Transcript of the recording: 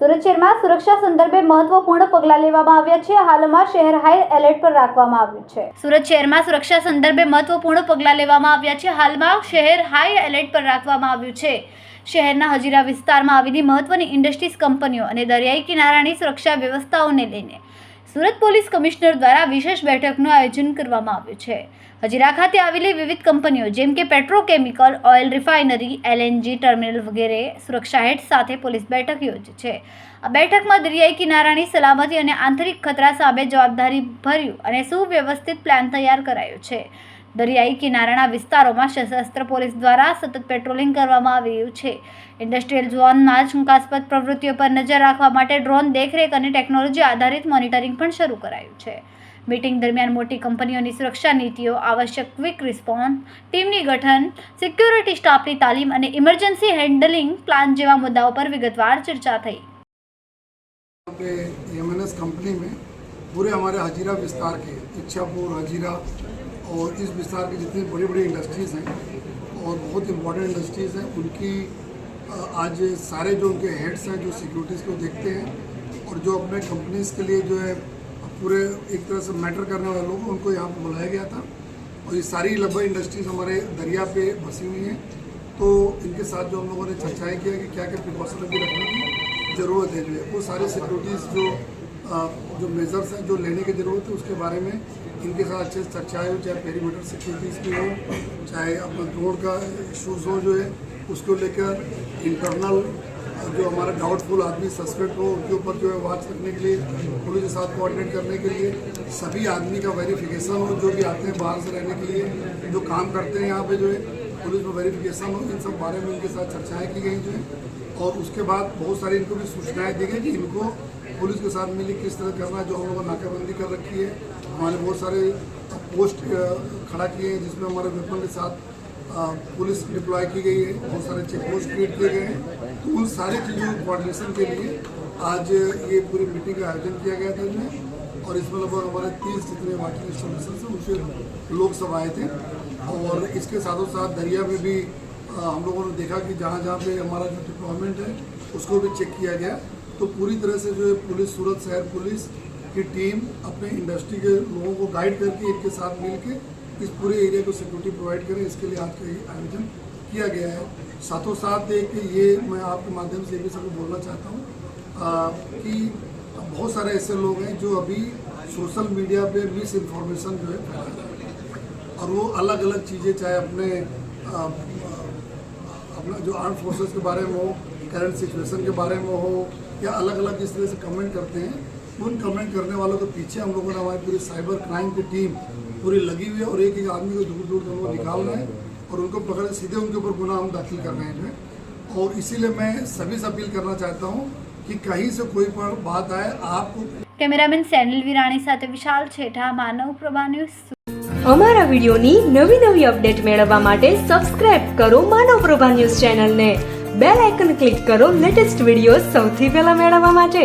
સુરત શહેરમાં સુરક્ષા સંદર્ભે મહત્વપૂર્ણ પગલાં લેવામાં આવ્યા છે. હાલમાં શહેર હાઈ એલર્ટ પર રાખવામાં આવ્યું છે. સુરત શહેરમાં સુરક્ષા સંદર્ભે મહત્વપૂર્ણ પગલાં લેવામાં આવ્યા છે. હાલમાં શહેર હાઈ એલર્ટ પર રાખવામાં આવ્યું છે. શહેરના હજીરા વિસ્તારમાં આવેલી મહત્વની ઇન્ડસ્ટ્રીઝ કંપનીઓ અને દરિયાઈ કિનારાની સુરક્ષા વ્યવસ્થાઓને લઈને સુરત પોલીસ કમિશનર દ્વારા વિશેષ બેઠકનું આયોજન કરવામાં આવ્યું છે. હજીરા ખાતે આવેલી વિવિધ કંપનીઓ, જેમ કે petrochemical, oil refinery, LNG terminal વગેરે સુરક્ષા હેડ સાથે પોલીસ બેઠક યોજી છે. આ બેઠકમાં દરિયાઈ કિનારાની સલામતી અને આંતરિક ખતરા સામે જવાબદારી ભર્યું અને સુવ્યવસ્થિત પ્લાન તૈયાર કરાયો છે. દરિયાઈ કિનારાના વિસ્તારોમાં સશસ્ત્ર પોલીસ દ્વારા સતત પેટ્રોલિંગ કરવામાં આવી રહ્યું છે ઇન્ડસ્ટ્રીયલ ઝોનમાં શંકાસ્પદ પ્રવૃત્તિઓ પર નજર રાખવા માટે ડ્રોન દેખરેખ અને ટેકનોલોજી આધારિત મોનિટરિંગ પણ શરૂ કરાયું છે મીટિંગ દરમિયાન મોટી કંપનીઓની સુરક્ષા નીતિઓ આવશ્યક ક્વિક રિસ્પોન્સ ટીમની ગઠન સિક્યોરિટી સ્ટાફની તાલીમ અને ઇમરજન્સી હેન્ડલિંગ પ્લાન જેવા મુદ્દાઓ પર વિગતવાર ચર્ચા થઈ यहाँ पे एम कंपनी में पूरे हमारे हजीरा विस्तार के इच्छापुर हजीरा और इस विस्तार की जितनी बड़ी बड़ी इंडस्ट्रीज़ हैं और बहुत इम्पोर्टेंट इंडस्ट्रीज़ हैं, उनकी आज सारे जो उनके हेड्स हैं, जो सिक्योरिटीज़ को देखते हैं और जो अपने कंपनीज़ के लिए जो है, पूरे एक तरह से मैटर करने वाले लोग उनको यहाँ पर बुलाया गया था। और ये सारी लगभग इंडस्ट्रीज़ हमारे दरिया पे बसी हुई हैं। तो इनके साथ जो हम लोगों ने चर्चाएँ किया कि क्या क्या प्रिकॉशन अभी रखने की ज़रूरत है जो है। वो सारे सिक्योरिटीज़ जो जो मेजर्स हैं, जो लेने की ज़रूरत है, उसके बारे में इनके साथ अच्छे से चर्चाएँ हो, चाहे पेरीमीटर सिक्योरिटीज़ की हो, चाहे अपना रोड का इशूज़ हो जो है, उसको लेकर इंटरनल जो हमारा डाउटफुल आदमी सस्पेक्ट हो, उनके ऊपर जो है वाच करने के लिए, पुलिस के साथ कोऑर्डिनेट करने के लिए, सभी आदमी का वेरिफिकेशन हो, जो भी आते हैं बाहर से रहने के लिए, जो काम करते हैं यहाँ पे जो है पुलिस में वेरिफिकेशन हो, इन सब बारे में इनके साथ चर्चाएँ की गई जो है और उसके बाद बहुत सारी इनको भी सूचनाएँ दी गई कि इनको पुलिस के साथ मिली, किस तरह करना जो हम लोगों ने नाकाबंदी कर रखी है। हमारे बहुत सारे पोस्ट खड़ा किए हैं, जिसमें हमारे वेपन के साथ पुलिस डिप्लॉय की गई है। बहुत सारे चेक पोस्ट क्रिएट किए गए हैं। तो उन सारी चीज़ों के कोऑर्डिनेशन के लिए आज ये पूरी मीटिंग का आयोजन किया गया था इसमें और इसमें लगभग हमारे तीस जितने वाकिंग इंस्टॉलेशन उनसे लोग सब आए थे। और इसके साथों साथ दरिया में भी हम लोगों ने देखा कि जहाँ जहाँ पे हमारा जो डिप्लॉयमेंट है, उसको भी चेक किया गया। तो पूरी तरह से जो पुलिस, सूरत शहर पुलिस की टीम अपने इंडस्ट्री के लोगों को गाइड करके, इनके साथ मिल के इस पूरे एरिया को सिक्योरिटी प्रोवाइड करें। इसके लिए आज का ये आयोजन किया गया है। साथों साथ एक ये मैं आपके माध्यम से भी सबको बोलना चाहता हूँ कि बहुत सारे ऐसे लोग हैं जो अभी सोशल मीडिया पे मिस इन्फॉर्मेशन जो है और वो अलग अलग चीज़ें, चाहे अपने अपना जो आर्म फोर्सेस के बारे में हो करंट सिचुएशन के बारे में हो, या अलग अलग जिस तरह से कमेंट करते हैं उन कमेंट करने वालों के पीछे हम लोगों ने हमारी पूरी साइबर क्राइम की टीम पूरी लगी हुई है और एक एक आदमी को दूर दूर तक निकाल रहे हैं और उनको पकड़, सीधे उनके ऊपर गुना हम दाखिल कर रहे है। और इसीलिए मैं सभी से अपील करना चाहता हूँ कि कहीं से कोई पण बात आए आपको કેમેરામેન સેનિલ વિરાણી સાથે વિશાલ છેઠા માનવ પ્રભા ન્યૂઝ અમારા વિડિયોની નવી નવી અપડેટ મેળવવા માટે સબસ્ક્રાઇબ કરો માનવ પ્રભા ન્યૂઝ ચેનલને બેલ આઇકન ક્લિક કરો લેટેસ્ટ વિડીયો સૌથી પહેલા મેળવવા માટે